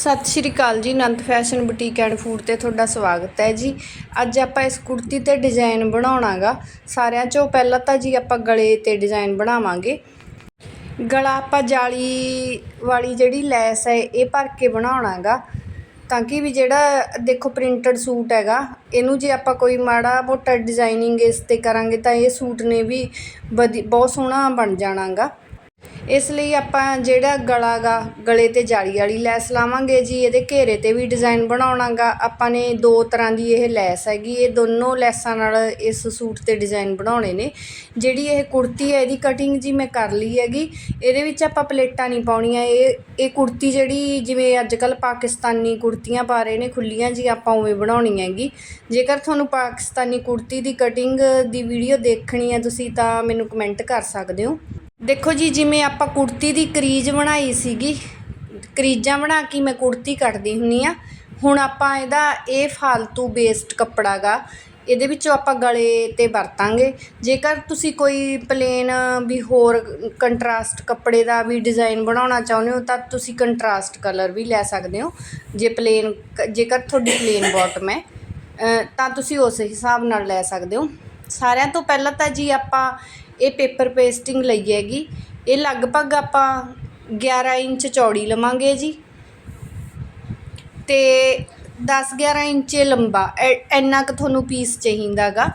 ਸਤਿ ਸ਼੍ਰੀ ਅਕਾਲ ਜੀ, Anant fashion boutique and food ਤੇ ਤੁਹਾਡਾ ਸਵਾਗਤ ਹੈ ਜੀ। ਅੱਜ ਆਪਾਂ ਇਸ ਕੁੜਤੀ ਤੇ ਡਿਜ਼ਾਈਨ ਬਣਾਉਣਾਗਾ। ਸਾਰਿਆਂ ਚੋਂ ਪਹਿਲਾਂ ਤਾਂ ਜੀ ਆਪਾਂ ਗਲੇ ਤੇ ਡਿਜ਼ਾਈਨ ਬਣਾਵਾਂਗੇ। ਗਲਾ ਆਪਾਂ ਜਾਲੀ ਵਾਲੀ ਜਿਹੜੀ ਲੈਸ ਹੈ, ਇਹ ਭਰ ਕੇ ਬਣਾਉਣਾਗਾ। ਤਾਂ ਕਿ ਵੀ ਜਿਹੜਾ ਦੇਖੋ ਪ੍ਰਿੰਟਡ ਸੂਟ ਹੈਗਾ, ਇਹਨੂੰ ਜੇ ਆਪਾਂ ਕੋਈ ਮਾੜਾ ਮੋਟਾ ਡਿਜ਼ਾਈਨਿੰਗ ਇਸ ਤੇ ਕਰਾਂਗੇ ਤਾਂ ਇਹ ਸੂਟ ਨੇ ਵੀ ਵਧੀ- ਬਹੁਤ ਸੋਹਣਾ ਬਣ ਜਾਣਾਗਾ। ਇਸ ਲਈ ਆਪਾਂ ਜਿਹੜਾ ਗਲਾ ਗਾ, ਗਲੇ ਤੇ ਜਾਲੀ ਵਾਲੀ ਲੈਸ ਲਾਵਾਂਗੇ ਜੀ, ਇਹਦੇ ਘੇਰੇ ਤੇ ਵੀ ਡਿਜ਼ਾਈਨ ਬਣਾਉਣਾਗਾ। ਆਪਾਂ ਨੇ ਦੋ ਤਰ੍ਹਾਂ ਦੀ ਇਹ ਲੈਸ ਹੈਗੀ, ਇਹ ਦੋਨੋਂ ਲੈਸਾਂ ਨਾਲ ਇਸ ਸੂਟ ਤੇ ਡਿਜ਼ਾਈਨ ਬਣਾਉਣੇ ਨੇ। ਜਿਹੜੀ ਇਹ ਕੁੜਤੀ ਹੈ, ਇਹਦੀ ਕਟਿੰਗ ਜੀ ਮੈਂ ਕਰ ਲਈ ਹੈਗੀ। ਇਹਦੇ ਵਿੱਚ ਆਪਾਂ ਪਲੇਟਾਂ ਨਹੀਂ ਪਾਉਣੀਆਂ, ਇਹ ਇਹ ਕੁੜਤੀ ਜਿਹੜੀ ਜਿਵੇਂ ਅੱਜ ਕੱਲ ਪਾਕਿਸਤਾਨੀ ਕੁੜਤੀਆਂ ਪਾ ਰਹੇ ਨੇ, ਖੁੱਲੀਆਂ ਜੀ, ਆਪਾਂ ਉਵੇਂ ਬਣਾਉਣੀ ਹੈਗੀ। ਜੇਕਰ ਤੁਹਾਨੂੰ ਪਾਕਿਸਤਾਨੀ ਕੁੜਤੀ ਦੀ ਕਟਿੰਗ ਦੀ ਵੀਡੀਓ ਦੇਖਣੀ ਹੈ, ਤੁਸੀਂ ਤਾਂ ਮੈਨੂੰ ਕਮੈਂਟ ਕਰ ਸਕਦੇ ਹੋ। ਦੇਖੋ ਜੀ, ਜਿਵੇਂ ਆਪਾਂ ਕੁੜਤੀ ਦੀ ਕਰੀਜ਼ ਬਣਾਈ ਸੀਗੀ, ਕਰੀਜ਼ਾਂ ਬਣਾ ਕੇ ਮੈਂ ਕੁੜਤੀ ਕੱਟਦੀ ਹੁੰਦੀ ਆ। ਹੁਣ ਆਪਾਂ ਇਹਦਾ ਇਹ ਫਾਲਤੂ ਵੇਸਟ ਕੱਪੜਾ ਗਾ ਇਹਦੇ ਵਿੱਚੋਂ ਆਪਾਂ ਗਲੇ ਤੇ ਵਰਤਾਂਗੇ। ਜੇਕਰ ਤੁਸੀਂ ਕੋਈ ਪਲੇਨ ਵੀ ਹੋਰ ਕੰਟਰਾਸਟ ਕੱਪੜੇ ਦਾ ਵੀ ਡਿਜ਼ਾਈਨ ਬਣਾਉਣਾ ਚਾਹੁੰਦੇ ਹੋ, ਤਾਂ ਤੁਸੀਂ ਕੰਟਰਾਸਟ ਕਲਰ ਵੀ ਲੈ ਸਕਦੇ ਹੋ। ਜੇ ਪਲੇਨ ਜੇਕਰ ਤੁਹਾਡੀ ਪਲੇਨ ਬਾਟਮ ਹੈ ਤਾਂ ਤੁਸੀਂ ਉਸ ਹਿਸਾਬ ਨਾਲ ਲੈ ਸਕਦੇ ਹੋ। ਸਾਰਿਆਂ ਤੋਂ ਪਹਿਲਾਂ ਤਾਂ ਜੀ ਆਪਾਂ ਇਹ ਪੇਪਰ ਪੇਸਟਿੰਗ ਲਈ ਹੈਗੀ। ਇਹ ਲਗਭਗ ਆਪਾਂ 11 ਇੰਚ ਚੌੜੀ ਲਵਾਂਗੇ ਜੀ। ਤੇ 10 11 ਇੰਚ ਲੰਬਾ। ਐ- ਇੰਨਾ ਕੁ ਤੁਹਾਨੂੰ ਪੀਸ ਚਾਹੀਦਾਗਾ।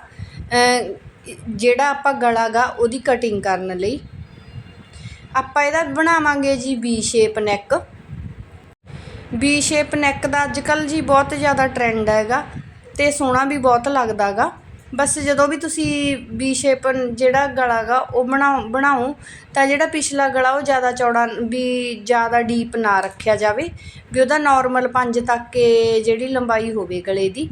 ਜਿਹੜਾ ਆਪਾਂ ਗਲਾ ਗਾ ਉਹਦੀ ਕਟਿੰਗ ਕਰਨ ਲਈ। ਆਪਾਂ ਇਹਦਾ ਬਣਾਵਾਂਗੇ ਜੀ B shape neck B shape neck ਦਾ ਅੱਜ ਕੱਲ ਜੀ ਬਹੁਤ ਜ਼ਿਆਦਾ ਟ੍ਰੈਂਡ ਹੈਗਾ ਤੇ ਸੋਹਣਾ ਵੀ ਬਹੁਤ ਲੱਗਦਾਗਾ। ਬਸ ਜਦੋਂ ਵੀ ਤੁਸੀਂ ਵੀ ਸ਼ੇਪ ਜਿਹੜਾ ਗਲਾ ਗਾ ਉਹ ਬਣਾਓ ਬਣਾਓ ਤਾਂ ਜਿਹੜਾ ਪਿਛਲਾ ਗਲਾ ਉਹ ਜ਼ਿਆਦਾ ਚੌੜਾ ਵੀ ਜ਼ਿਆਦਾ ਡੀਪ ਨਾ ਰੱਖਿਆ ਜਾਵੇ ਵੀ ਉਹਦਾ ਨਾਰਮਲ ਪੰਜ ਤੱਕ ਜਿਹੜੀ ਲੰਬਾਈ ਹੋਵੇ ਗਲੇ ਦੀ।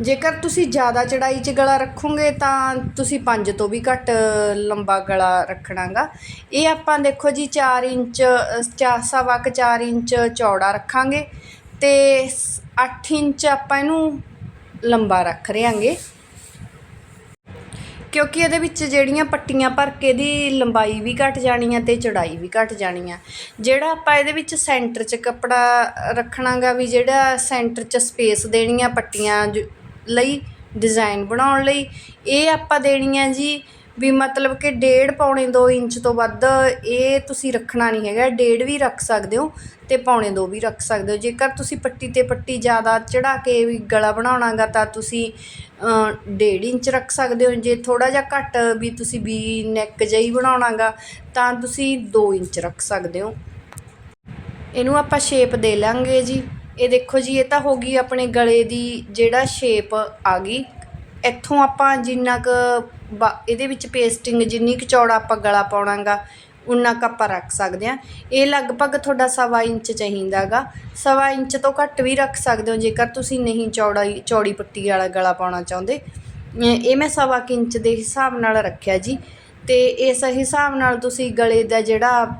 ਜੇਕਰ ਤੁਸੀਂ ਜ਼ਿਆਦਾ ਚੜਾਈ 'ਚ ਗਲਾ ਰੱਖੋਗੇ ਤਾਂ ਤੁਸੀਂ 5 ਤੋਂ ਵੀ ਘੱਟ ਲੰਬਾ ਗਲਾ ਰੱਖਣਾਗਾ ਇਹ ਆਪਾਂ ਦੇਖੋ ਜੀ 4 ਇੰਚ ਅ, ਚਾ ਸਵਾ ਕੁ 4 ਇੰਚ ਚੌੜਾ ਰੱਖਾਂਗੇ ਤੇ 8 ਇੰਚ ਆਪਾਂ ਇਹਨੂੰ ਲੰਬਾ ਰੱਖ ਰਿਆਂਗੇ ਕਿਉਂਕਿ ਇਹਦੇ ਵਿੱਚ ਜਿਹੜੀਆਂ ਪੱਟੀਆਂ ਭਰ ਕੇ ਦੀ ਲੰਬਾਈ ਵੀ ਘਟ ਜਾਣੀ ਆ ਤੇ ਚੌੜਾਈ ਵੀ ਘਟ ਜਾਣੀ ਆ। ਜਿਹੜਾ ਆਪਾਂ ਇਹਦੇ ਵਿੱਚ ਸੈਂਟਰ 'ਚ ਕੱਪੜਾ ਰੱਖਣਾਗਾ ਵੀ ਜਿਹੜਾ ਸੈਂਟਰ 'ਚ ਸਪੇਸ ਦੇਣੀ ਆ ਪੱਟੀਆਂ ਜ- ਲਈ, ਡਿਜ਼ਾਈਨ ਬਣਾਉਣ ਲਈ, ਇਹ ਆਪਾਂ ਦੇਣੀ ਆ ਜੀ ਵੀ ਮਤਲਬ ਕਿ ਡੇਢ ਪੌਣੇ ਦੋ ਇੰਚ ਤੋਂ ਵੱਧ ਇਹ ਤੁਸੀਂ ਰੱਖਣਾ ਨਹੀਂ ਹੈਗਾ, ਡੇਢ ਵੀ ਰੱਖ ਸਕਦੇ ਹੋ ਅਤੇ ਪੌਣੇ ਦੋ ਵੀ ਰੱਖ ਸਕਦੇ ਹੋ। ਜੇਕਰ ਤੁਸੀਂ ਪੱਟੀ ਤੇ ਪੱਟੀ ਜ਼ਿਆਦਾ ਚੜ੍ਹਾ ਕੇ ਵੀ ਗਲਾ ਬਣਾਉਣਾ ਗਾ ਤਾਂ ਤੁਸੀਂ ਡੇਢ ਇੰਚ ਰੱਖ ਸਕਦੇ ਹੋ। ਜੇ ਥੋੜ੍ਹਾ ਜਿਹਾ ਘੱਟ ਵੀ ਤੁਸੀਂ ਵੀ ਨੈਕ ਜਿਹੀ ਬਣਾਉਣਾਗਾ ਤਾਂ ਤੁਸੀਂ ਦੋ ਇੰਚ ਰੱਖ ਸਕਦੇ ਹੋ। ਇਹਨੂੰ ਆਪਾਂ ਸ਼ੇਪ ਦੇ ਲਾਂਗੇ ਜੀ। ਇਹ ਦੇਖੋ ਜੀ, ਇਹ ਤਾਂ ਹੋ ਗਈ ਆਪਣੇ ਗਲੇ ਦੀ ਜਿਹੜਾ ਸ਼ੇਪ ਆ ਗਈ। ਇੱਥੋਂ ਆਪਾਂ ਜਿੰਨਾ ਕੁ ਬਾ- ਇਹਦੇ ਵਿੱਚ ਪੇਸਟਿੰਗ ਜਿੰਨੀ ਕੁ ਚੌੜਾ ਆਪਾਂ ਗਲਾ ਪਾਉਣਾ ਗਾ ਉਨਾ ਕੁ ਆਪਾਂ ਰੱਖ ਸਕਦੇ ਹਾਂ। ਇਹ ਲਗਭਗ ਤੁਹਾਡਾ ਸਵਾ ਇੰਚ ਚਾਹੀਦਾ ਗਾ ਸਵਾ ਇੰਚ ਤੋਂ ਘੱਟ ਵੀ ਰੱਖ ਸਕਦੇ ਹੋ, ਜੇਕਰ ਤੁਸੀਂ ਨਹੀਂ ਚੌੜਾ ਚੌੜੀ ਪੱਟੀ ਵਾਲਾ ਗਲਾ ਪਾਉਣਾ ਚਾਹੁੰਦੇ। ਇਹ ਮੈਂ ਸਵਾ ਕੁ ਇੰਚ ਦੇ ਹਿਸਾਬ ਨਾਲ ਰੱਖਿਆ ਜੀ। ਤੇ ਇਸ ਹਿਸਾਬ ਨਾਲ ਤੁਸੀਂ ਗਲੇ ਦਾ ਜਿਹੜਾ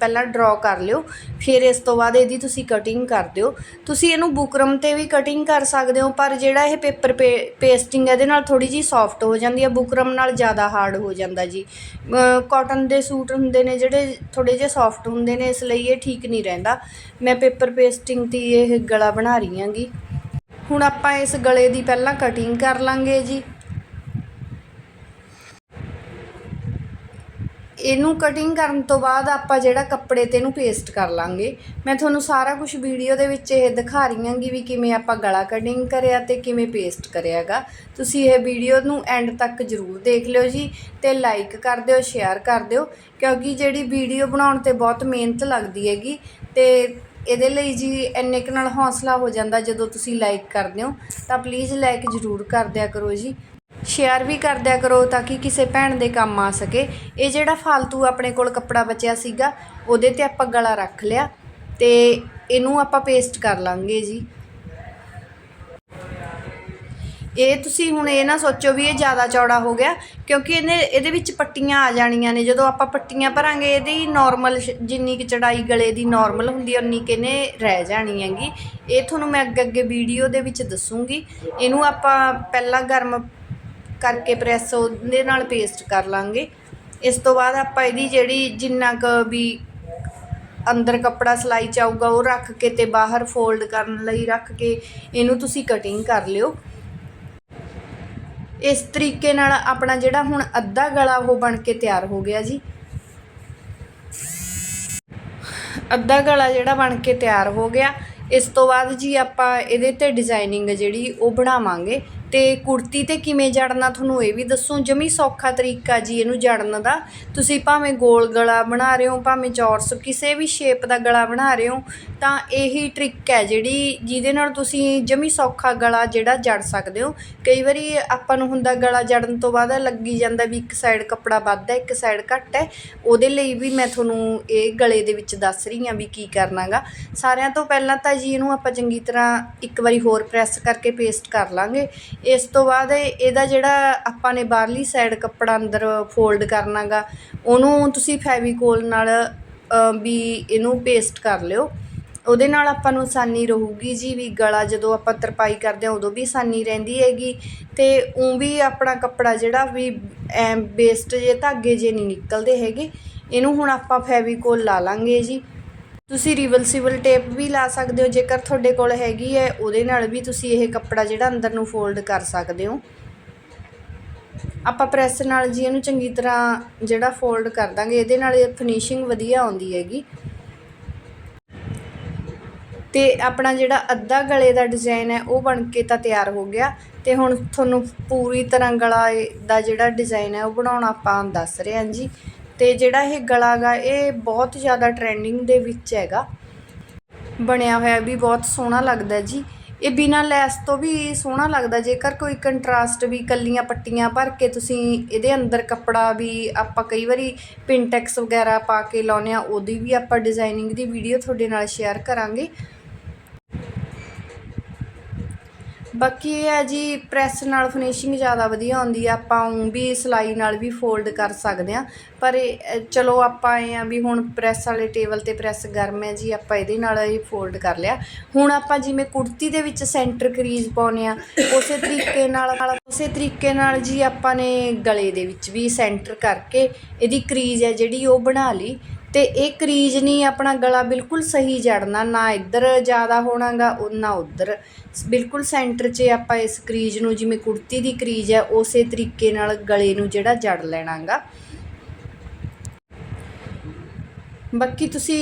ਪਹਿਲਾਂ ਡਰਾ ਕਰ ਲਿਓ, ਫਿਰ ਇਸ ਤੋਂ ਬਾਅਦ ਇਹਦੀ ਤੁਸੀਂ ਕਟਿੰਗ ਕਰ ਦਿਓ। ਤੁਸੀਂ ਇਹਨੂੰ ਬੁਕਰਮ ਤੇ ਵੀ ਕਟਿੰਗ ਕਰ ਸਕਦੇ ਹੋ, ਪਰ ਜਿਹੜਾ ਇਹ ਪੇਪਰ ਪੇਸਟਿੰਗ ਇਹਦੇ ਨਾਲ ਥੋੜੀ ਜੀ ਸੌਫਟ ਹੋ ਜਾਂਦੀ ਹੈ, ਬੁਕਰਮ ਨਾਲ ਜ਼ਿਆਦਾ ਹਾਰਡ ਹੋ ਜਾਂਦਾ ਜੀ। ਕਾਟਨ ਦੇ ਸੂਟ ਹੁੰਦੇ ਨੇ ਜਿਹੜੇ ਥੋੜੇ ਜਿਹੇ ਸੌਫਟ ਹੁੰਦੇ ਨੇ, ਇਸ ਲਈ ਇਹ ਠੀਕ ਨਹੀਂ ਰਹਿੰਦਾ। ਮੈਂ ਪੇਪਰ ਪੇਸਟਿੰਗ ਤੇ ਇਹ ਗਲਾ ਬਣਾ ਰਹੀ ਹਾਂਗੀ। ਹੁਣ ਆਪਾਂ ਇਸ ਗਲੇ ਦੀ ਪਹਿਲਾਂ ਕਟਿੰਗ ਕਰ ਲਾਂਗੇ ਜੀ। ਇਹਨੂੰ ਕਟਿੰਗ ਕਰਨ ਤੋਂ ਬਾਅਦ ਆਪਾਂ ਜਿਹੜਾ ਕੱਪੜੇ ਤੇ ਇਹਨੂੰ ਪੇਸਟ ਕਰ ਲਾਂਗੇ। ਮੈਂ ਤੁਹਾਨੂੰ ਸਾਰਾ ਕੁਝ ਵੀਡੀਓ ਦੇ ਵਿੱਚ ਇਹ ਦਿਖਾ ਰਹੀ ਹਾਂਗੀ ਵੀ ਕਿਵੇਂ ਆਪਾਂ ਗਲਾ ਕਟਿੰਗ ਕਰਿਆ ਤੇ ਕਿਵੇਂ ਪੇਸਟ ਕਰਿਆਗਾ। ਤੁਸੀਂ ਇਹ ਵੀਡੀਓ ਨੂੰ ਐਂਡ ਤੱਕ ਜ਼ਰੂਰ ਦੇਖ ਲਿਓ ਜੀ ਤੇ ਲਾਈਕ ਕਰ ਦਿਓ ਸ਼ੇਅਰ ਕਰ ਦਿਓ, ਕਿਉਂਕਿ ਜਿਹੜੀ ਵੀਡੀਓ ਬਣਾਉਣ ਤੇ ਬਹੁਤ ਮਿਹਨਤ ਲੱਗਦੀ ਹੈਗੀ ਤੇ ਇਹਦੇ ਲਈ ਜੀ ਇੰਨੇ ਕੁ ਨਾਲ ਹੌਸਲਾ ਹੋ ਜਾਂਦਾ ਜਦੋਂ ਤੁਸੀਂ ਲਾਈਕ ਕਰਦੇ ਹੋ, ਤਾਂ ਪਲੀਜ਼ ਲਾਈਕ ਜ਼ਰੂਰ ਕਰ ਦਿਆ ਕਰੋ ਜੀ। ਸ਼ੇਅਰ ਵੀ ਕਰ ਦਿਆ ਕਰੋ ਤਾਂ ਕਿ ਕਿਸੇ ਭੈਣ ਦੇ ਕੰਮ ਆ ਸਕੇ। ਇਹ ਜਿਹੜਾ ਫालतू ਆਪਣੇ ਕੋਲ ਕੱਪੜਾ ਬਚਿਆ ਸੀਗਾ, ਉਹਦੇ ਤੇ ਆਪਾਂ ਗਲਾ ਰੱਖ ਲਿਆ ਤੇ ਇਹਨੂੰ ਆਪਾਂ ਪੇਸਟ ਕਰ ਲਾਂਗੇ ਜੀ। ਇਹ ਤੁਸੀਂ ਹੁਣ ਇਹ ਨਾ ਸੋਚੋ ਵੀ ਇਹ ਜ਼ਿਆਦਾ ਚੌੜਾ ਹੋ ਗਿਆ, ਕਿਉਂਕਿ ਇਹਨੇ, ਇਹਦੇ ਵਿੱਚ ਪੱਟੀਆਂ ਆ ਜਾਣੀਆਂ ਨੇ। ਜਦੋਂ ਆਪਾਂ ਪੱਟੀਆਂ ਭਰਾਂਗੇ, ਇਹਦੀ ਨਾਰਮਲ ਜਿੰਨੀ ਕਿ ਚੜਾਈ ਗਲੇ ਦੀ ਨਾਰਮਲ ਹੁੰਦੀ ਹੈ ਉਨੀ ਕਿ ਇਹਨੇ ਰਹਿ ਜਾਣੀ ਹੈਗੀ। ਇਹ ਤੁਹਾਨੂੰ ਮੈਂ ਅੱਗੇ ਅੱਗੇ ਵੀਡੀਓ ਦੇ ਵਿੱਚ ਦੱਸੂਗੀ। ਇਹਨੂੰ ਆਪਾਂ ਪਹਿਲਾਂ ਗਰਮ ਕਰਕੇ ਪ੍ਰੈਸ ਉਹਦੇ ਨਾਲ ਪੇਸਟ ਕਰ ਲਾਂਗੇ। ਇਸ ਤੋਂ ਬਾਅਦ ਆਪਾਂ ਇਹਦੀ ਜਿਹੜੀ ਜਿੰਨਾ ਕੁ ਵੀ ਅੰਦਰ ਕੱਪੜਾ ਸਿਲਾਈ ਚ ਆਊਗਾ, ਉਹ ਰੱਖ ਕੇ ਤੇ ਬਾਹਰ ਫੋਲਡ ਕਰਨ ਲਈ ਰੱਖ ਕੇ ਇਹਨੂੰ ਤੁਸੀਂ ਕਟਿੰਗ ਕਰ ਲਿਓ। ਇਸ ਤਰੀਕੇ ਨਾਲ ਆਪਣਾ ਜਿਹੜਾ ਹੁਣ ਅੱਧਾ ਗਲਾ ਉਹ ਬਣ ਕੇ ਤਿਆਰ ਹੋ ਗਿਆ ਜੀ। ਅੱਧਾ ਗਲਾ ਜਿਹੜਾ ਬਣ ਕੇ ਤਿਆਰ ਹੋ ਗਿਆ। ਇਸ ਤੋਂ ਬਾਅਦ ਜੀ ਆਪਾਂ ਇਹਦੇ ਤੇ ਡਿਜ਼ਾਈਨਿੰਗ ਜਿਹੜੀ ਉਹ ਬਣਾਵਾਂਗੇ। ਤੇ ਕੁੜਤੀ ਤੇ ਕਿਵੇਂ ਜੜਨਾ ਤੁਹਾਨੂੰ ਇਹ ਵੀ ਦੱਸੂ, ਜਮੀ ਸੌਖਾ ਤਰੀਕਾ ਜੀ ਇਹਨੂੰ ਜੜਨ ਦਾ। ਤੁਸੀਂ ਭਾਵੇਂ ਗੋਲ ਗਲਾ ਬਣਾ ਰਹੇ ਹੋ, ਭਾਵੇਂ ਚੌਰਸ, ਕਿਸੇ ਵੀ ਸ਼ੇਪ ਦਾ ਗਲਾ ਬਣਾ ਰਹੇ ਹੋ, ਤਾਂ ਇਹੀ ਟ੍ਰਿਕ ਹੈ ਜਿਹੜੀ ਜਿਹਦੇ ਨਾਲ ਤੁਸੀਂ ਜਮੀ ਸੌਖਾ ਗਲਾ ਜਿਹੜਾ ਜੜ ਸਕਦੇ ਹੋ। ਕਈ ਵਾਰੀ ਆਪਾਂ ਨੂੰ ਹੁੰਦਾ ਗਲਾ ਜੜਨ ਤੋਂ ਬਾਅਦ ਲੱਗੀ ਜਾਂਦਾ ਵੀ ਇੱਕ ਸਾਈਡ ਕੱਪੜਾ ਵੱਧ ਹੈ, ਇੱਕ ਸਾਈਡ ਘੱਟ ਹੈ। ਉਹਦੇ ਲਈ ਵੀ ਮੈਂ ਤੁਹਾਨੂੰ ਇਹ ਗਲੇ ਦੇ ਵਿੱਚ ਦੱਸ ਰਹੀ ਹਾਂ ਵੀ ਕੀ ਕਰਨਾਗਾ। ਸਾਰਿਆਂ ਤੋਂ ਪਹਿਲਾਂ ਤਾਂ ਜੀ ਇਹਨੂੰ ਆਪਾਂ ਚੰਗੀ ਤਰ੍ਹਾਂ ਇੱਕ ਵਾਰੀ ਹੋਰ ਪ੍ਰੈਸ ਕਰਕੇ ਪੇਸਟ ਕਰ ਲਾਂਗੇ। ਇਸ ਤੋਂ ਬਾਅਦ ਇਹਦਾ ਜਿਹੜਾ ਆਪਾਂ ਨੇ ਬਾਹਰਲੀ ਸਾਈਡ ਕੱਪੜਾ ਅੰਦਰ ਫੋਲਡ ਕਰਨਾ ਗਾ ਉਹਨੂੰ ਤੁਸੀਂ ਫੈਵੀਕੋਲ ਨਾਲ ਵੀ ਇਹਨੂੰ ਪੇਸਟ ਕਰ ਲਿਓ। ਉਹਦੇ ਨਾਲ ਆਪਾਂ ਨੂੰ ਆਸਾਨੀ ਰਹੂਗੀ ਜੀ ਵੀ ਗਲਾ ਜਦੋਂ ਆਪਾਂ ਤਰਪਾਈ ਕਰਦੇ ਹਾਂ, ਉਦੋਂ ਵੀ ਆਸਾਨੀ ਰਹਿੰਦੀ ਹੈਗੀ। ਅਤੇ ਉਂ ਵੀ ਆਪਣਾ ਕੱਪੜਾ ਜਿਹੜਾ ਵੀ, ਐ ਵੇਸਟ ਜੇ ਧਾਗੇ ਜੇ ਨਹੀਂ ਨਿਕਲਦੇ ਹੈਗੇ, ਇਹਨੂੰ ਹੁਣ ਆਪਾਂ ਫੈਵੀਕੋਲ ਲਾ ਲਾਂਗੇ ਜੀ। ਤੁਸੀਂ ਰਿਵਰਸੀਬਲ ਟੇਪ ਵੀ ਲਾ ਸਕਦੇ ਹੋ, ਜੇਕਰ ਤੁਹਾਡੇ ਕੋਲ ਹੈਗੀ ਹੈ, ਉਹਦੇ ਨਾਲ ਵੀ ਤੁਸੀਂ ਇਹ ਕੱਪੜਾ ਜਿਹੜਾ ਅੰਦਰ ਨੂੰ ਫੋਲਡ ਕਰ ਸਕਦੇ ਹੋ। ਆਪਾਂ ਪ੍ਰੈਸ ਨਾਲ ਜੀ ਇਹਨੂੰ ਚੰਗੀ ਤਰ੍ਹਾਂ ਜਿਹੜਾ ਫੋਲਡ ਕਰ ਦਾਂਗੇ, ਇਹਦੇ ਨਾਲ ਇਹ ਫਿਨਿਸ਼ਿੰਗ ਵਧੀਆ ਆਉਂਦੀ ਹੈਗੀ। ਤੇ ਆਪਣਾ ਜਿਹੜਾ ਅੱਧਾ ਗਲੇ ਦਾ ਡਿਜ਼ਾਈਨ ਹੈ, ਉਹ ਬਣ ਕੇ ਤਾਂ ਤਿਆਰ ਹੋ ਗਿਆ। ਤੇ ਹੁਣ ਤੁਹਾਨੂੰ ਪੂਰੀ ਤਰ੍ਹਾਂ ਗਲਾ ਦਾ ਜਿਹੜਾ ਡਿਜ਼ਾਈਨ ਹੈ, ਉਹ ਬਣਾਉਣਾ ਆਪਾਂ ਦੱਸ ਰਹੇ ਹਾਂ ਜੀ। ਅਤੇ ਜਿਹੜਾ ਇਹ ਗਲਾ ਗਾ, ਇਹ ਬਹੁਤ ਜ਼ਿਆਦਾ ਟਰੈਂਡਿੰਗ ਦੇ ਵਿੱਚ ਹੈਗਾ। ਬਣਿਆ ਹੋਇਆ ਵੀ ਬਹੁਤ ਸੋਹਣਾ ਲੱਗਦਾ ਜੀ। ਇਹ ਬਿਨਾਂ ਲੈਸ ਤੋਂ ਵੀ ਸੋਹਣਾ ਲੱਗਦਾ, ਜੇਕਰ ਕੋਈ ਕੰਟਰਾਸਟ ਵੀ ਕੱਲੀਆਂ ਪੱਟੀਆਂ ਭਰ ਕੇ ਤੁਸੀਂ ਇਹਦੇ ਅੰਦਰ ਕੱਪੜਾ ਵੀ ਆਪਾਂ ਕਈ ਵਾਰੀ ਪਿੰਟੈਕਸ ਵਗੈਰਾ ਪਾ ਕੇ ਲਾਉਂਦੇ ਆ ਉਹਦੀ ਵੀ ਆਪਾਂ ਡਿਜ਼ਾਈਨਿੰਗ ਦੀ ਵੀਡੀਓ ਤੁਹਾਡੇ ਨਾਲ ਸ਼ੇਅਰ ਕਰਾਂਗੇ। ਬਾਕੀ ਇਹ ਹੈ ਜੀ ਪ੍ਰੈਸ ਨਾਲ ਫਿਨਿਸ਼ਿੰਗ ਜ਼ਿਆਦਾ ਵਧੀਆ ਆਉਂਦੀ ਆ। ਆਪਾਂ ਊਂ ਵੀ ਸਿਲਾਈ ਨਾਲ ਵੀ ਫੋਲਡ ਕਰ ਸਕਦੇ ਆ। ਪਰ ਚਲੋ ਆਪਾਂ ਇਹ ਆ ਵੀ ਹੁਣ ਪ੍ਰੈਸ ਵਾਲੇ ਟੇਬਲ ਤੇ ਪ੍ਰੈਸ ਗਰਮ ਹੈ ਜੀ, ਆਪਾਂ ਇਹਦੇ ਨਾਲ ਇਹ ਫੋਲਡ ਕਰ ਲਿਆ। ਹੁਣ ਆਪਾਂ ਜਿਵੇਂ ਕੁੜਤੀ ਦੇ ਵਿੱਚ ਸੈਂਟਰ ਕਰੀਜ਼ ਪਾਉਨੇ ਆ, ਉਸੇ ਤਰੀਕੇ ਨਾਲ, ਉਸੇ ਤਰੀਕੇ ਨਾਲ ਜੀ ਆਪਾਂ ਨੇ ਗਲੇ ਦੇ ਵਿੱਚ ਵੀ ਸੈਂਟਰ ਕਰਕੇ ਇਹਦੀ ਕਰੀਜ਼ ਹੈ ਜਿਹੜੀ ਉਹ ਬਣਾ ਲਈ। ਅਤੇ ਇਹ ਕਰੀਜ਼ ਨਹੀਂ ਆਪਣਾ ਗਲਾ ਬਿਲਕੁਲ ਸਹੀ ਜੜਨਾ, ਨਾ ਇੱਧਰ ਜ਼ਿਆਦਾ ਹੋਣਾਗਾ ਨਾ ਉੱਧਰ। ਬਿਲਕੁਲ ਸੈਂਟਰ 'ਚ ਆਪਾਂ ਇਸ ਕਰੀਜ਼ ਨੂੰ, ਜਿਵੇਂ ਕੁੜਤੀ ਦੀ ਕਰੀਜ਼ ਹੈ, ਉਸੇ ਤਰੀਕੇ ਨਾਲ ਗਲੇ ਨੂੰ ਜਿਹੜਾ ਜੜ ਲੈਣਾਗਾ। ਬਾਕੀ ਤੁਸੀਂ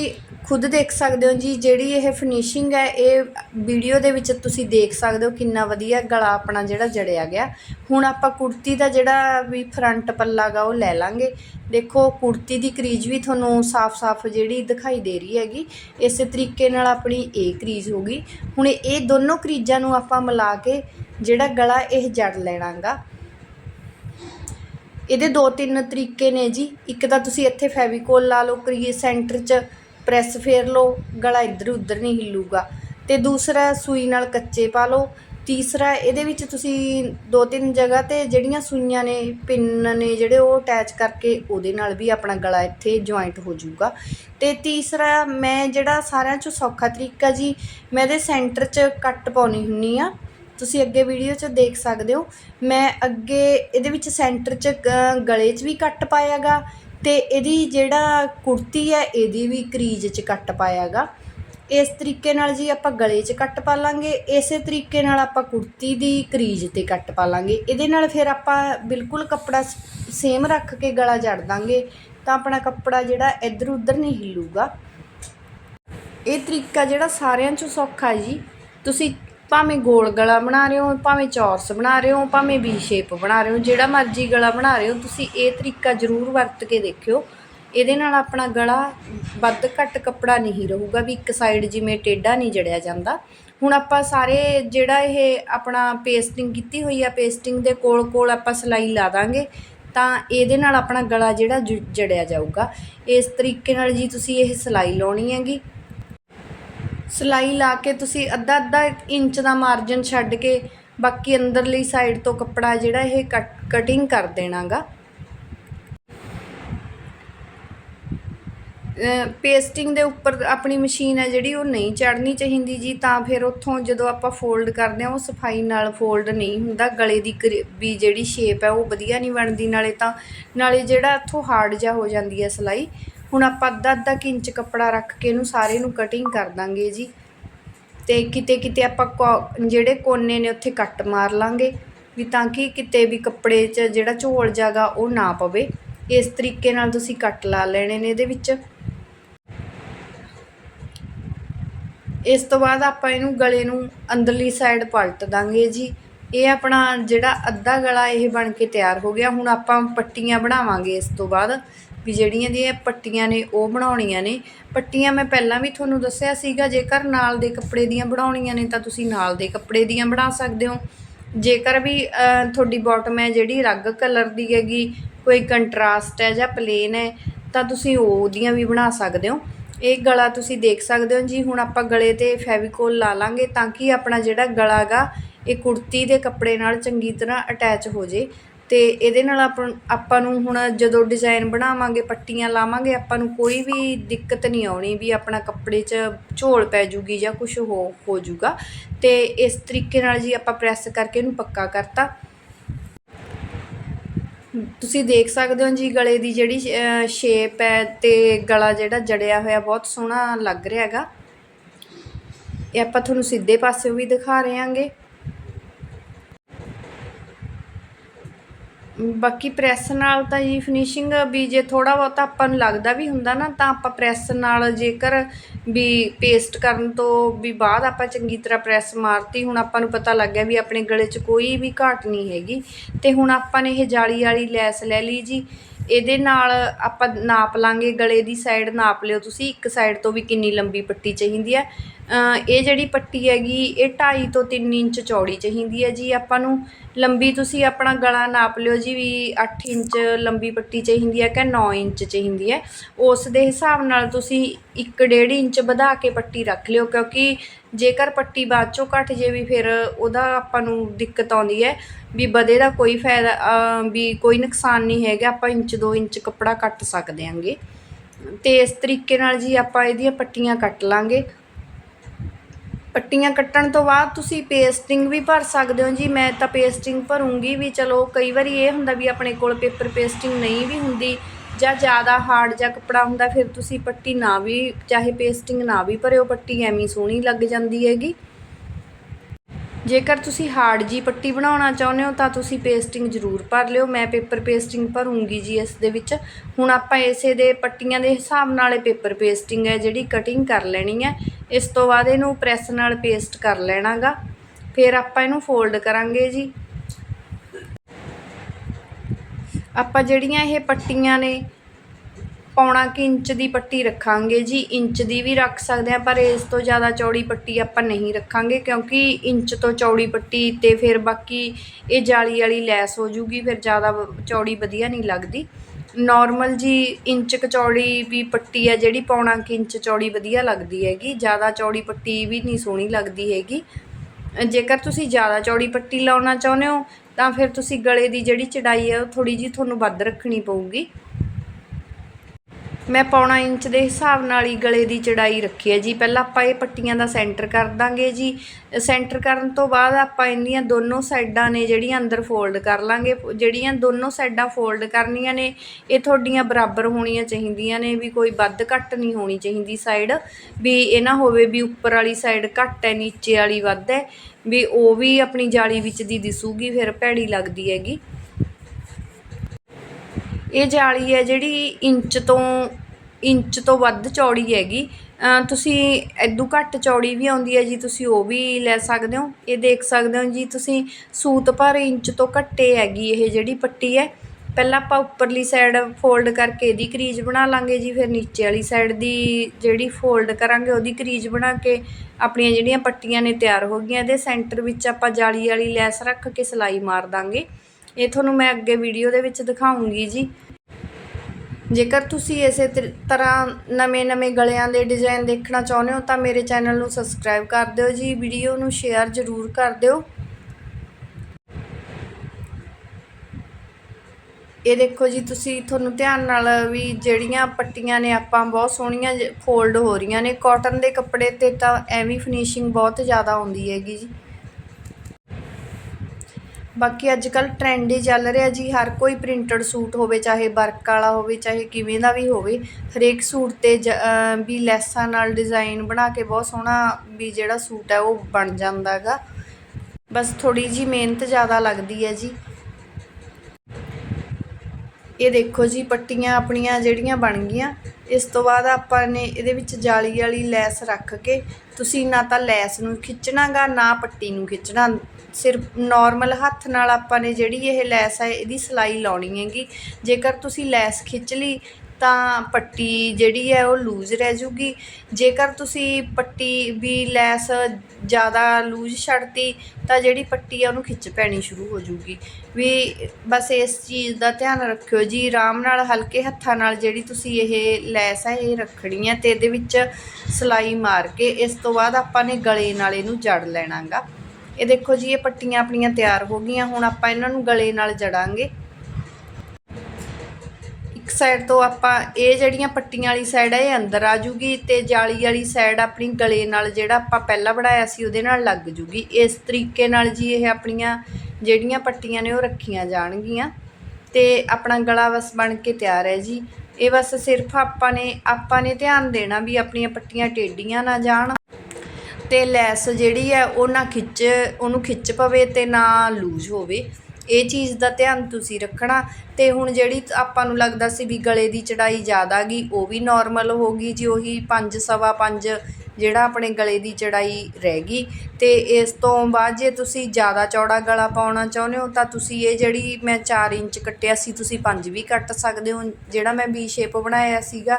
ਖੁਦ ਦੇਖ ਸਕਦੇ ਹੋ ਜੀ, ਜਿਹੜੀ ਇਹ ਫਿਨਿਸ਼ਿੰਗ ਹੈ, ਇਹ ਵੀਡੀਓ ਦੇ ਵਿੱਚ ਤੁਸੀਂ ਦੇਖ ਸਕਦੇ ਹੋ ਕਿੰਨਾ ਵਧੀਆ ਗਲਾ ਆਪਣਾ ਜਿਹੜਾ ਜੜਿਆ ਗਿਆ। ਹੁਣ ਆਪਾਂ ਕੁੜਤੀ ਦਾ ਜਿਹੜਾ ਵੀ ਫਰੰਟ ਪੱਲਾ ਗਾ, ਉਹ ਲੈ ਲਾਂਗੇ। ਦੇਖੋ, ਕੁੜਤੀ ਦੀ ਕਰੀਜ਼ ਵੀ ਤੁਹਾਨੂੰ ਸਾਫ਼-ਸਾਫ਼ ਜਿਹੜੀ ਦਿਖਾਈ ਦੇ ਰਹੀ ਹੈਗੀ। ਇਸੇ ਤਰੀਕੇ ਨਾਲ ਆਪਣੀ ਇਹ ਕਰੀਜ਼ ਹੋ ਗਈ। ਹੁਣ ਇਹ ਦੋਨੋਂ ਕਰੀਜ਼ਾਂ ਨੂੰ ਆਪਾਂ ਮਿਲਾ ਕੇ ਜਿਹੜਾ ਗਲਾ ਇਹ ਜੜ ਲੈਣਾਗਾ ਇਹਦੇ ਦੋ ਤਿੰਨ ਤਰੀਕੇ ਨੇ ਜੀ। ਇੱਕ ਤਾਂ ਤੁਸੀਂ ਇੱਥੇ ਫੈਵੀਕੋਲ ਲਾ ਲਓ, ਕਰੀਏ ਸੈਂਟਰ 'ਚ। ਪ੍ਰੈਸ ਫੇਰ ਲਓ, ਗਲਾ ਇੱਧਰ ਉੱਧਰ ਨਹੀਂ ਹਿੱਲੂਗਾ। ਤੇ ਦੂਸਰਾ, ਸੂਈ ਨਾਲ ਕੱਚੇ ਪਾ ਲਓ। ਤੀਸਰਾ, ਇਹਦੇ ਵਿੱਚ ਤੁਸੀਂ ਦੋ ਤਿੰਨ ਜਗ੍ਹਾ ਤੇ ਜਿਹੜੀਆਂ ਸੂਈਆਂ ਨੇ, ਪਿੰਨ ਨੇ ਜਿਹੜੇ ਉਹ ਅਟੈਚ ਕਰਕੇ ਉਹਦੇ ਨਾਲ ਵੀ ਆਪਣਾ ਗਲਾ ਇੱਥੇ ਜੁਆਇੰਟ ਹੋ ਜਾਊਗਾ। ਤੇ ਤੀਸਰਾ, ਮੈਂ ਜਿਹੜਾ ਸਾਰਿਆਂ 'ਚੋਂ ਸੌਖਾ ਤਰੀਕਾ ਜੀ, ਮੈਂ ਇਹਦੇ ਸੈਂਟਰ 'ਚ ਕੱਟ ਪਾਉਣੀ ਹੁੰਨੀ ਆ। ਤੁਸੀਂ ਅੱਗੇ ਵੀਡੀਓ 'ਚ ਦੇਖ ਸਕਦੇ ਹੋ। ਮੈਂ ਅੱਗੇ ਇਹਦੇ ਵਿੱਚ ਸੈਂਟਰ 'ਚ ਗਲੇ 'ਚ ਵੀ ਕੱਟ ਪਾਇਆਗਾ। ਅਤੇ ਇਹਦੀ ਜਿਹੜਾ ਕੁੜਤੀ ਹੈ, ਇਹਦੀ ਵੀ ਕਰੀਜ਼ 'ਚ ਕੱਟ ਪਾਇਆ ਪਾਇਆਗਾ ਇਸ ਤਰੀਕੇ ਨਾਲ ਜੀ ਆਪਾਂ ਗਲੇ 'ਚ ਕੱਟ ਪਾ ਲਾਂਗੇ ਇਸੇ ਤਰੀਕੇ ਨਾਲ ਆਪਾਂ ਕੁੜਤੀ ਦੀ ਕਰੀਜ਼ ਤੇ ਕੱਟ ਪਾ ਲਾਂਗੇ ਇਹਦੇ ਨਾਲ ਫਿਰ ਆਪਾਂ ਬਿਲਕੁਲ ਕੱਪੜਾ ਸੇਮ ਰੱਖ ਕੇ ਗਲਾ ਜੜ ਦਾਂਗੇ, ਤਾਂ ਆਪਣਾ ਕੱਪੜਾ ਜਿਹੜਾ ਇੱਧਰ ਉੱਧਰ ਨਹੀਂ ਹਿੱਲੂਗਾ। ਇਹ ਤਰੀਕਾ ਜਿਹੜਾ ਸਾਰਿਆਂ 'ਚੋਂ ਸੌਖਾ ਜੀ। ਤੁਸੀਂ ਭਾਵੇਂ ਗੋਲ ਗਲਾ ਬਣਾ ਰਹੇ ਹੋ, ਭਾਵੇਂ ਚੌਰਸ ਬਣਾ ਰਹੇ ਹੋ, ਭਾਵੇਂ ਵੀ ਸ਼ੇਪ ਬਣਾ ਰਹੇ ਹੋ, ਜਿਹੜਾ ਮਰਜ਼ੀ ਗਲਾ ਬਣਾ ਰਹੇ ਹੋ, ਤੁਸੀਂ ਇਹ ਤਰੀਕਾ ਜ਼ਰੂਰ ਵਰਤ ਕੇ ਦੇਖਿਓ। ਇਹਦੇ ਨਾਲ ਆਪਣਾ ਗਲਾ ਵੱਧ ਘੱਟ ਕੱਪੜਾ ਨਹੀਂ ਰਹੂਗਾ, ਵੀ ਇੱਕ ਸਾਈਡ ਜਿਵੇਂ ਟੇਢਾ ਨਹੀਂ ਜੜਿਆ ਜਾਂਦਾ। ਹੁਣ ਆਪਾਂ ਸਾਰੇ ਜਿਹੜਾ ਇਹ ਆਪਣਾ ਪੇਸਟਿੰਗ ਕੀਤੀ ਹੋਈ ਆ ਪੇਸਟਿੰਗ ਦੇ ਕੋਲ ਕੋਲ ਆਪਾਂ ਸਿਲਾਈ ਲਾ ਦਾਂਗੇ, ਤਾਂ ਇਹਦੇ ਨਾਲ ਆਪਣਾ ਗਲਾ ਜਿਹੜਾ ਜੁ- ਜੜਿਆ ਜਾਊਗਾ। ਇਸ ਤਰੀਕੇ ਨਾਲ ਜੀ ਤੁਸੀਂ ਇਹ ਸਿਲਾਈ ਲਾਉਣੀ ਹੈਗੀ। ਸਿਲਾਈ ਲਾ ਕੇ ਤੁਸੀਂ ਅੱਧਾ ਅੱਧਾ ਇੰਚ ਦਾ ਮਾਰਜਨ ਛੱਡ ਕੇ ਬਾਕੀ ਅੰਦਰਲੀ ਸਾਈਡ ਤੋਂ ਕੱਪੜਾ ਜਿਹੜਾ ਇਹ ਕੱਟ ਕਟਿੰਗ ਕਰ ਦੇਣਾਗਾ। ਪੇਸਟਿੰਗ ਦੇ ਉੱਪਰ ਆਪਣੀ ਮਸ਼ੀਨ ਹੈ ਜਿਹੜੀ ਉਹ ਨਹੀਂ ਚੜਨੀ ਚਾਹੀਦੀ ਜੀ, ਤਾਂ ਫਿਰ ਉੱਥੋਂ ਜਦੋਂ ਆਪਾਂ ਫੋਲਡ ਕਰਦੇ ਹਾਂ, ਉਹ ਸਫ਼ਾਈ ਨਾਲ ਫੋਲਡ ਨਹੀਂ ਹੁੰਦਾ। ਗਲੇ ਦੀ ਕਰੀ- ਵੀ ਜਿਹੜੀ ਸ਼ੇਪ ਹੈ ਉਹ ਵਧੀਆ ਨਹੀਂ ਬਣਦੀ, ਨਾਲੇ ਤਾਂ, ਨਾਲੇ ਜਿਹੜਾ ਇੱਥੋਂ ਹਾਰਡ ਜਿਹਾ ਹੋ ਜਾਂਦੀ ਹੈ ਸਿਲਾਈ ਹੁਣ ਆਪਾਂ ਅੱਧਾ ਅੱਧਾ ਕੁ ਇੰਚ ਕੱਪੜਾ ਰੱਖ ਕੇ ਇਹਨੂੰ ਸਾਰੇ ਨੂੰ ਕਟਿੰਗ ਕਰ ਦਾਂਗੇ ਜੀ। ਤੇ ਕਿਤੇ ਕਿਤੇ ਆਪਾਂ ਕੋ- ਜਿਹੜੇ ਕੋਨੇ ਨੇ ਉੱਥੇ ਕੱਟ ਮਾਰ ਲਾਂਗੇ, ਵੀ ਤਾਂ ਕਿ ਕਿਤੇ ਵੀ ਕੱਪੜੇ 'ਚ ਜਿਹੜਾ ਝੋਲ ਜਾਗਾ ਉਹ ਨਾ ਪਵੇ। ਇਸ ਤਰੀਕੇ ਨਾਲ ਤੁਸੀਂ ਕੱਟ ਲਾ ਲੈਣੇ ਨੇ ਇਹਦੇ ਵਿੱਚ। ਇਸ ਤੋਂ ਬਾਅਦ ਆਪਾਂ ਇਹਨੂੰ ਗਲੇ ਨੂੰ ਅੰਦਰਲੀ ਸਾਈਡ ਪਲਟ ਦਾਂਗੇ ਜੀ। ਇਹ ਆਪਣਾ ਜਿਹੜਾ ਅੱਧਾ ਗਲਾ ਇਹ ਬਣ ਕੇ ਤਿਆਰ ਹੋ ਗਿਆ। ਹੁਣ ਆਪਾਂ ਪੱਟੀਆਂ ਬਣਾਵਾਂਗੇ ਇਸ ਤੋਂ ਬਾਅਦ। ਵੀ ਜਿਹੜੀਆਂ ਦੀਆਂ ਪੱਟੀਆਂ ਨੇ, ਉਹ ਬਣਾਉਣੀਆਂ ਨੇ। ਪੱਟੀਆਂ ਮੈਂ ਪਹਿਲਾਂ ਵੀ ਤੁਹਾਨੂੰ ਦੱਸਿਆ ਸੀਗਾ, ਜੇਕਰ ਨਾਲ ਦੇ ਕੱਪੜੇ ਦੀਆਂ ਬਣਾਉਣੀਆਂ ਨੇ, ਤਾਂ ਤੁਸੀਂ ਨਾਲ ਦੇ ਕੱਪੜੇ ਦੀਆਂ ਬਣਾ ਸਕਦੇ ਹੋ। ਜੇਕਰ ਵੀ ਤੁਹਾਡੀ ਬਾਟਮ ਹੈ ਜਿਹੜੀ ਰੰਗ ਕਲਰ ਦੀ ਹੈਗੀ, ਕੋਈ ਕੰਟਰਾਸਟ ਹੈ ਜਾਂ ਪਲੇਨ ਹੈ, ਤਾਂ ਤੁਸੀਂ ਉਹਦੀਆਂ ਵੀ ਬਣਾ ਸਕਦੇ ਹੋ। ਇਹ ਗਲਾ ਤੁਸੀਂ ਦੇਖ ਸਕਦੇ ਹੋ ਜੀ, ਹੁਣ ਆਪਾਂ ਗਲੇ ਤੇ ਫੈਵੀਕੋਲ ਲਾ ਲਾਂਗੇ ਤਾਂ ਕਿ ਆਪਣਾ ਜਿਹੜਾ ਗਲਾ ਗਾ, ਇਹ ਕੁੜਤੀ ਦੇ ਕੱਪੜੇ ਨਾਲ ਚੰਗੀ ਤਰ੍ਹਾਂ ਅਟੈਚ ਹੋ ਜੇ। ਅਤੇ ਇਹਦੇ ਨਾਲ ਆਪਾਂ ਆਪਾਂ ਨੂੰ ਹੁਣ ਜਦੋਂ ਡਿਜ਼ਾਇਨ ਬਣਾਵਾਂਗੇ, ਪੱਟੀਆਂ ਲਾਵਾਂਗੇ, ਆਪਾਂ ਨੂੰ ਕੋਈ ਵੀ ਦਿੱਕਤ ਨਹੀਂ ਆਉਣੀ ਵੀ ਆਪਣਾ ਕੱਪੜੇ 'ਚ ਝੋਲ ਪੈ ਜੂਗੀ ਜਾਂ ਕੁਝ ਹੋ ਹੋ ਜੂਗਾ। ਅਤੇ ਇਸ ਤਰੀਕੇ ਨਾਲ ਜੀ ਆਪਾਂ ਪ੍ਰੈਸ ਕਰਕੇ ਇਹਨੂੰ ਪੱਕਾ ਕਰਤਾ। ਤੁਸੀਂ ਦੇਖ ਸਕਦੇ ਹੋ ਜੀ ਗਲੇ ਦੀ ਜਿਹੜੀ ਸ਼ੇਪ ਹੈ ਤੇ ਗਲਾ ਜਿਹੜਾ ਜੜਿਆ ਹੋਇਆ ਬਹੁਤ ਸੋਹਣਾ ਲੱਗ ਰਿਹਾ ਹੈਗਾ। ਇਹ ਆਪਾਂ ਤੁਹਾਨੂੰ ਸਿੱਧੇ ਪਾਸੇ ਵੀ ਦਿਖਾ ਰਹੇ ਹਾਂਗੇ। ਬਾਕੀ ਪ੍ਰੈਸ ਨਾਲ ਤਾਂ ਜੀ ਫਿਨਿਸ਼ਿੰਗ ਵੀ ਜੇ ਥੋੜਾ ਬਹੁਤਾ ਆਪਾਂ ਨੂੰ ਲੱਗਦਾ ਵੀ ਹੁੰਦਾ ਨਾ, ਤਾਂ ਆਪਾਂ ਪ੍ਰੈਸ ਨਾਲ ਜੇਕਰ ਵੀ ਪੇਸਟ ਕਰਨ ਤੋਂ ਵੀ ਬਾਅਦ ਆਪਾਂ ਚੰਗੀ ਤਰ੍ਹਾਂ ਪ੍ਰੈਸ ਮਾਰਤੀ, ਹੁਣ ਆਪਾਂ ਨੂੰ ਪਤਾ ਲੱਗ ਗਿਆ ਵੀ ਆਪਣੇ ਗਲੇ 'ਚ ਕੋਈ ਵੀ ਘਾਟ ਨਹੀਂ ਹੈਗੀ। ਤੇ ਹੁਣ ਆਪਾਂ ਨੇ ਇਹ ਜਾਲੀ ਵਾਲੀ ਲੈਸ ਲੈ ਲਈ ਜੀ। ਇਹਦੇ ਨਾਲ ਆਪਾਂ ਨਾਪ ਲਾਂਗੇ, ਗਲੇ ਦੀ ਸਾਈਡ ਨਾਪ ਲਿਓ ਤੁਸੀਂ, ਇੱਕ ਸਾਈਡ ਤੋਂ ਵੀ ਕਿੰਨੀ ਲੰਬੀ ਪੱਟੀ ਚਾਹੀਦੀ ਹੈ। ਇਹ ਜਿਹੜੀ ਪੱਟੀ ਹੈਗੀ, ਇਹ 2.5 ਤੋਂ 3 ਇੰਚ ਚੌੜੀ ਚਾਹੀਦੀ ਹੈ ਜੀ। ਆਪਾਂ ਨੂੰ ਲੰਬੀ ਤੁਸੀਂ ਆਪਣਾ ਗਲਾ ਨਾਪ ਲਿਓ ਜੀ ਵੀ 8 ਇੰਚ ਲੰਬੀ ਪੱਟੀ ਚਾਹੀਦੀ ਹੈ ਕਿ 9 ਇੰਚ ਚਾਹੀਦੀ ਹੈ। ਉਸ ਦੇ ਹਿਸਾਬ ਨਾਲ ਤੁਸੀਂ 1.5 ਇੰਚ ਵਧਾ ਕੇ ਪੱਟੀ ਰੱਖ ਲਿਓ ਕਿਉਂਕਿ ਜੇਕਰ ਪੱਟੀ ਬਾਅਦ ਚੋਂ ਘਟ ਜੇ ਵੀ ਫਿਰ ਉਹਦਾ ਆਪਾਂ ਨੂੰ ਦਿੱਕਤ ਆਉਂਦੀ ਹੈ, ਵੀ ਵਧੇ ਦਾ ਕੋਈ ਫਾਇਦਾ ਵੀ ਕੋਈ ਨੁਕਸਾਨ ਨਹੀਂ ਹੈਗਾ, ਆਪਾਂ ਇੰਚ 2 ਇੰਚ ਕੱਪੜਾ ਕੱਟ ਸਕਦੇ ਆਂਗੇ। ਤੇ ਇਸ ਤਰੀਕੇ ਨਾਲ ਜੀ ਆਪਾਂ ਇਹਦੀਆਂ ਪੱਟੀਆਂ ਕੱਟ ਲਾਂਗੇ। ਪੱਟੀਆਂ ਕੱਟਣ ਤੋਂ ਬਾਅਦ ਤੁਸੀਂ ਪੇਸਟਿੰਗ ਵੀ ਭਰ ਸਕਦੇ ਹੋ ਜੀ। ਮੈਂ ਤਾਂ ਪੇਸਟਿੰਗ ਭਰੂੰਗੀ ਵੀ ਚਲੋ ਕਈ ਵਾਰੀ ਇਹ ਹੁੰਦਾ ਵੀ ਆਪਣੇ ਕੋਲ ਪੇਪਰ ਪੇਸਟਿੰਗ ਨਹੀਂ ਵੀ ਹੁੰਦੀ ਜਾਂ ਜ਼ਿਆਦਾ ਹਾਰਡ ਜਾਂ ਕੱਪੜਾ ਹੁੰਦਾ, ਫਿਰ ਤੁਸੀਂ ਪੱਟੀ ਨਾ ਵੀ, ਚਾਹੇ ਪੇਸਟਿੰਗ ਨਾ ਵੀ ਭਰਿਓ, ਪੱਟੀ ਐਵੇਂ ਸੋਹਣੀ ਲੱਗ ਜਾਂਦੀ ਹੈਗੀ। ਜੇਕਰ ਤੁਸੀਂ ਹਾਰਡ ਜੀ ਪੱਟੀ ਬਣਾਉਣਾ ਚਾਹੁੰਦੇ ਹੋ, ਤਾਂ ਤੁਸੀਂ ਪੇਸਟਿੰਗ ਜ਼ਰੂਰ ਭਰ ਲਿਓ। ਮੈਂ ਪੇਪਰ ਪੇਸਟਿੰਗ ਭਰੂੰਗੀ ਜੀ ਇਸ ਦੇ ਵਿੱਚ। ਹੁਣ ਆਪਾਂ ਇਸੇ ਦੇ ਪੱਟੀਆਂ ਦੇ ਹਿਸਾਬ ਨਾਲ ਇਹ ਪੇਪਰ ਪੇਸਟਿੰਗ ਹੈ, ਜਿਹੜੀ ਕਟਿੰਗ ਕਰ ਲੈਣੀ ਹੈ। ਇਸ ਤੋਂ ਬਾਅਦ ਇਹਨੂੰ ਪ੍ਰੈਸ ਨਾਲ ਪੇਸਟ ਕਰ ਲੈਣਾਗਾ। ਫਿਰ ਆਪਾਂ ਇਹਨੂੰ ਫੋਲਡ ਕਰਾਂਗੇ ਜੀ। ਆਪਾਂ ਜਿਹੜੀਆਂ ਇਹ ਪੱਟੀਆਂ ਨੇ, ਪੌਣਾ ਕੁ ਇੰਚ ਦੀ ਪੱਟੀ ਰੱਖਾਂਗੇ ਜੀ, ਇੰਚ ਦੀ ਵੀ ਰੱਖ ਸਕਦੇ ਆ ਪਰ ਇਸ ਤੋਂ ਜ਼ਿਆਦਾ ਚੌੜੀ ਪੱਟੀ ਆਪਾਂ ਨਹੀਂ ਰੱਖਾਂਗੇ, ਕਿਉਂਕਿ ਇੰਚ ਤੋਂ ਚੌੜੀ ਪੱਟੀ ਤੇ ਫਿਰ ਬਾਕੀ ਇਹ ਜਾਲੀ ਵਾਲੀ ਲੈਸ ਹੋ ਜੂਗੀ, ਫਿਰ ਜ਼ਿਆਦਾ ਚੌੜੀ ਵਧੀਆ ਨਹੀਂ ਲੱਗਦੀ। ਨਾਰਮਲ ਜੀ ਇੰਚ ਕ ਚੌੜੀ ਵੀ ਪੱਟੀ ਹੈ ਜਿਹੜੀ ਪੌਣਾ ਕੁ ਇੰਚ ਚੌੜੀ ਵਧੀਆ ਲੱਗਦੀ ਹੈਗੀ, ਜ਼ਿਆਦਾ ਚੌੜੀ ਪੱਟੀ ਵੀ ਨਹੀਂ ਸੋਹਣੀ ਲੱਗਦੀ ਹੈਗੀ। ਜੇਕਰ ਤੁਸੀਂ ਜ਼ਿਆਦਾ ਚੌੜੀ ਪੱਟੀ ਲਾਉਣਾ ਚਾਹੁੰਦੇ ਹੋ, ਤਾਂ ਫਿਰ ਤੁਸੀਂ ਗਲੇ ਦੀ ਜਿਹੜੀ ਚੜਾਈ ਹੈ, ਉਹ ਥੋੜ੍ਹੀ ਜਿਹੀ ਤੁਹਾਨੂੰ ਵੱਧ ਰੱਖਣੀ ਪਊਗੀ। ਮੈਂ ਪੌਣਾ ਇੰਚ ਦੇ ਹਿਸਾਬ ਨਾਲ ਹੀ ਗਲੇ ਦੀ ਚੜਾਈ ਰੱਖੀ ਹੈ ਜੀ। ਪਹਿਲਾਂ ਆਪਾਂ ਇਹ ਪੱਟੀਆਂ ਦਾ ਸੈਂਟਰ ਕਰ ਦਾਂਗੇ ਜੀ। ਸੈਂਟਰ ਕਰਨ ਤੋਂ ਬਾਅਦ ਆਪਾਂ ਇਹਦੀਆਂ ਦੋਨੋਂ ਸਾਈਡਾਂ ਨੇ ਜਿਹੜੀਆਂ ਅੰਦਰ ਫੋਲਡ ਕਰ ਲਾਂਗੇ। ਜਿਹੜੀਆਂ ਦੋਨੋਂ ਸਾਈਡਾਂ ਫੋਲਡ ਕਰਨੀਆਂ ਨੇ, ਇਹ ਤੁਹਾਡੀਆਂ ਬਰਾਬਰ ਹੋਣੀਆਂ ਚਾਹੀਦੀਆਂ ਨੇ ਵੀ ਕੋਈ ਵੱਧ ਘੱਟ ਨਹੀਂ ਹੋਣੀ ਚਾਹੀਦੀ ਸਾਈਡ। ਵੀ ਇਹ ਨਾ ਹੋਵੇ ਵੀ ਉੱਪਰ ਵਾਲੀ ਸਾਈਡ ਘੱਟ ਹੈ, ਨੀਚੇ ਵਾਲੀ ਵੱਧ ਹੈ, ਵੀ ਉਹ ਵੀ ਆਪਣੀ ਜਾਲੀ ਵਿੱਚ ਦੀ ਦਿਸੂਗੀ, ਫਿਰ ਭੈੜੀ ਲੱਗਦੀ ਹੈਗੀ। ਇਹ ਜਾਲੀ ਹੈ ਜਿਹੜੀ ਇੰਚ ਤੋਂ ਇੰਚ ਤੋਂ ਵੱਧ ਚੌੜੀ ਹੈਗੀ। ਤੁਸੀਂ ਐਦੂ ਘੱਟ ਚੌੜੀ ਵੀ ਆਉਂਦੀ ਹੈ ਜੀ, ਤੁਸੀਂ ਉਹ ਵੀ ਲੈ ਸਕਦੇ ਹੋ। ਇਹ ਦੇਖ ਸਕਦੇ ਹੋ ਜੀ, ਤੁਸੀਂ ਸੂਤ ਪਰ ਇੰਚ ਤੋਂ ਘੱਟੇ ਹੈਗੀ ਇਹ ਜਿਹੜੀ ਪੱਟੀ ਹੈ। ਪਹਿਲਾਂ ਆਪਾਂ ਉੱਪਰਲੀ ਸਾਈਡ ਫੋਲਡ ਕਰਕੇ ਇਹਦੀ ਕਰੀਜ਼ ਬਣਾ ਲਾਂਗੇ ਜੀ, ਫਿਰ ਨੀਚੇ ਵਾਲੀ ਸਾਈਡ ਦੀ ਜਿਹੜੀ ਫੋਲਡ ਕਰਾਂਗੇ, ਉਹਦੀ ਕਰੀਜ਼ ਬਣਾ ਕੇ ਆਪਣੀਆਂ ਜਿਹੜੀਆਂ ਪੱਟੀਆਂ ਨੇ ਤਿਆਰ ਹੋ ਗਈਆਂ। ਇਹਦੇ ਸੈਂਟਰ ਵਿੱਚ ਆਪਾਂ ਜਾਲੀ ਵਾਲੀ ਲੈਸ ਰੱਖ ਕੇ ਸਿਲਾਈ ਮਾਰ ਦਾਂਗੇ। ਇਹ ਤੁਹਾਨੂੰ ਮੈਂ ਅੱਗੇ ਵੀਡੀਓ ਦੇ ਵਿੱਚ ਦਿਖਾਉਂਗੀ ਜੀ। ਜੇਕਰ ਤੁਸੀਂ ਇਸੇ ਤਰ- ਤਰ੍ਹਾਂ ਨਵੇਂ-ਨਵੇਂ ਗਲਿਆਂ ਦੇ ਡਿਜ਼ਾਈਨ ਦੇਖਣਾ ਚਾਹੁੰਦੇ ਹੋ ਤਾਂ ਮੇਰੇ ਚੈਨਲ ਨੂੰ ਸਬਸਕ੍ਰਾਈਬ ਕਰ ਦਿਓ ਜੀ। ਵੀਡੀਓ ਨੂੰ ਸ਼ੇਅਰ ਜ਼ਰੂਰ ਕਰ ਦਿਓ। ਇਹ ਦੇਖੋ ਜੀ, ਤੁਸੀਂ ਤੁਹਾਨੂੰ ਧਿਆਨ ਨਾਲ ਵੀ ਜਿਹੜੀਆਂ ਪੱਟੀਆਂ ਨੇ ਆਪਾਂ ਬਹੁਤ ਸੋਹਣੀਆਂ ਫੋਲਡ ਹੋ ਰਹੀਆਂ ਨੇ। ਕਾਟਨ ਦੇ ਕੱਪੜੇ ਤੇ ਤਾਂ ਐਵੇਂ ਫਿਨਿਸ਼ਿੰਗ ਬਹੁਤ ਜ਼ਿਆਦਾ ਆਉਂਦੀ ਹੈਗੀ ਜੀ। ਬਾਕੀ ਅੱਜ ਕੱਲ੍ਹ ਟ੍ਰੈਂਡ ਹੀ ਚੱਲ ਰਿਹਾ ਜੀ, ਹਰ ਕੋਈ ਪ੍ਰਿੰਟਡ ਸੂਟ ਹੋਵੇ, ਚਾਹੇ ਵਰਕ ਵਾਲਾ ਹੋਵੇ, ਚਾਹੇ ਕਿਵੇਂ ਦਾ ਵੀ ਹੋਵੇ, ਹਰੇਕ ਸੂਟ ਤੇ ਜ- ਵੀ ਲੈਸਾਂ ਨਾਲ ਡਿਜ਼ਾਈਨ ਬਣਾ ਕੇ ਬਹੁਤ ਸੋਹਣਾ ਵੀ ਜਿਹੜਾ ਸੂਟ ਹੈ ਉਹ ਬਣ ਜਾਂਦਾ ਹੈਗਾ। ਬਸ ਥੋੜ੍ਹੀ ਜਿਹੀ ਮਿਹਨਤ ਜ਼ਿਆਦਾ ਲੱਗਦੀ ਹੈ ਜੀ। ਇਹ ਦੇਖੋ ਜੀ, ਪੱਟੀਆਂ ਆਪਣੀਆਂ ਜਿਹੜੀਆਂ ਬਣ ਗਈਆਂ। ਇਸ ਤੋਂ ਬਾਅਦ ਆਪਾਂ ਨੇ ਇਹਦੇ ਵਿੱਚ ਜਾਲੀ ਵਾਲੀ ਲੈਸ ਰੱਖ ਕੇ ਤੁਸੀਂ ਨਾ ਤਾਂ ਲੈਸ ਨੂੰ ਖਿੱਚਣਾਗਾ ਨਾ ਪੱਟੀ ਨੂੰ ਖਿੱਚਣਾ। ਸਿਰਫ ਨਾਰਮਲ ਹੱਥ ਨਾਲ ਆਪਾਂ ਨੇ ਜਿਹੜੀ ਇਹ ਲੈਸ ਹੈ ਇਹਦੀ ਸਿਲਾਈ ਲਾਉਣੀ ਹੈਗੀ। ਜੇਕਰ ਤੁਸੀਂ ਲੈਸ ਖਿੱਚ ਲਈ ਤਾਂ ਪੱਟੀ ਜਿਹੜੀ ਹੈ ਉਹ ਲੂਜ਼ ਰਹਿ ਜੂਗੀ। ਜੇਕਰ ਤੁਸੀਂ ਪੱਟੀ ਵੀ ਲੈਸ ਜ਼ਿਆਦਾ ਲੂਜ਼ ਛੱਡਤੀ, ਤਾਂ ਜਿਹੜੀ ਪੱਟੀ ਆ ਉਹਨੂੰ ਖਿੱਚ ਪੈਣੀ ਸ਼ੁਰੂ ਹੋ ਜੂਗੀ। ਵੀ ਬਸ ਇਸ ਚੀਜ਼ ਦਾ ਧਿਆਨ ਰੱਖਿਓ ਜੀ, ਆਰਾਮ ਨਾਲ, ਹਲਕੇ ਹੱਥਾਂ ਨਾਲ ਜਿਹੜੀ ਤੁਸੀਂ ਇਹ ਲੈਸ ਹੈ ਇਹ ਰੱਖਣੀ ਹੈ ਤੇ ਇਹਦੇ ਵਿੱਚ ਸਿਲਾਈ ਮਾਰ ਕੇ ਇਸ ਤੋਂ ਬਾਅਦ ਆਪਾਂ ਨੇ ਗਲੇ ਨਾਲ ਇਹਨੂੰ ਜੜ ਲੈਣਾਗਾ। ਇਹ ਦੇਖੋ ਜੀ, ਇਹ ਪੱਟੀਆਂ ਆਪਣੀਆਂ ਤਿਆਰ ਹੋ ਗਈਆਂ, ਹੁਣ ਆਪਾਂ ਇਹਨਾਂ ਨੂੰ ਗਲੇ ਨਾਲ ਜੜਾਂਗੇ। ਸਾਈਡ ਤੋਂ ਆਪਾਂ ਇਹ ਜਿਹੜੀਆਂ ਪੱਟੀਆਂ ਵਾਲੀ ਸਾਈਡ ਹੈ ਇਹ ਅੰਦਰ ਆ ਜੂਗੀ ਤੇ ਜਾਲੀ ਵਾਲੀ ਸਾਈਡ ਆਪਣੀ ਗਲੇ ਨਾਲ ਜਿਹੜਾ ਆਪਾਂ ਪਹਿਲਾਂ ਬਣਾਇਆ ਸੀ, ਉਹਦੇ ਨਾਲ ਲੱਗ ਜੂਗੀ। ਇਸ ਤਰੀਕੇ ਨਾਲ ਜੀ ਇਹ ਆਪਣੀਆਂ ਜਿਹੜੀਆਂ ਪੱਟੀਆਂ ਨੇ, ਉਹ ਰੱਖੀਆਂ ਜਾਣਗੀਆਂ ਤੇ ਆਪਣਾ ਗਲਾ ਬਸ ਬਣ ਕੇ ਤਿਆਰ ਹੈ ਜੀ। ਇਹ ਬਸ ਸਿਰਫ ਆਪਾਂ ਨੇ ਆਪਾਂ ਨੇ ਧਿਆਨ ਦੇਣਾ ਵੀ ਆਪਣੀਆਂ ਪੱਟੀਆਂ ਟੇਢੀਆਂ ਨਾ ਜਾਣ ਤੇ ਲੈਸ ਜਿਹੜੀ ਹੈ, ਉਹ ਨਾ ਖਿੱਚ, ਉਹਨੂੰ ਖਿੱਚ ਪਵੇ ਤੇ ਨਾ ਲੂਜ਼ ਹੋਵੇ। ਇਹ ਚੀਜ਼ ਦਾ ਧਿਆਨ ਤੁਸੀਂ ਰੱਖਣਾ ਅਤੇ ਹੁਣ ਜਿਹੜੀ ਆਪਾਂ ਨੂੰ ਲੱਗਦਾ ਸੀ ਵੀ ਗਲੇ ਦੀ ਚੜਾਈ ਜ਼ਿਆਦਾ ਗਈ ਉਹ ਵੀ ਨੋਰਮਲ ਹੋ ਗਈ ਜੀ, ਉਹੀ ਪੰਜ ਸਵਾ ਪੰਜ ਜਿਹੜਾ ਆਪਣੇ ਗਲੇ ਦੀ ਚੜਾਈ ਰਹਿ ਗਈ। ਅਤੇ ਇਸ ਤੋਂ ਬਾਅਦ ਜੇ ਤੁਸੀਂ ਜ਼ਿਆਦਾ ਚੌੜਾ ਗਲਾ ਪਾਉਣਾ ਚਾਹੁੰਦੇ ਹੋ, ਤਾਂ ਤੁਸੀਂ ਇਹ ਜਿਹੜੀ ਮੈਂ ਚਾਰ ਇੰਚ ਕੱਟਿਆ ਸੀ, ਤੁਸੀਂ ਪੰਜ ਵੀ ਕੱਟ ਸਕਦੇ ਹੋ। ਜਿਹੜਾ ਮੈਂ ਵੀ ਸ਼ੇਪ ਬਣਾਇਆ ਸੀਗਾ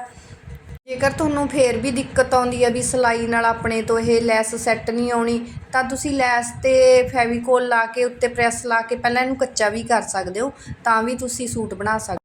ਜੇਕਰ ਤੁਹਾਨੂੰ ਫੇਰ ਵੀ ਦਿੱਕਤ ਆਉਂਦੀ ਹੈ ਵੀ ਸਿਲਾਈ ਨਾਲ ਆਪਣੇ ਤੋਂ ਇਹ ਲੈਸ ਸੈੱਟ ਨਹੀਂ ਆਉਣੀ, ਤਾਂ ਤੁਸੀਂ ਲੈਸ ਤੇ ਫੈਵੀਕੋਲ ਲਾ ਕੇ ਉੱਤੇ ਪ੍ਰੈਸ ਲਾ ਕੇ ਪਹਿਲਾਂ ਇਹਨੂੰ ਕੱਚਾ ਵੀ ਕਰ ਸਕਦੇ ਹੋ, ਤਾਂ ਵੀ ਤੁਸੀਂ ਸੂਟ ਬਣਾ ਸਕਦੇ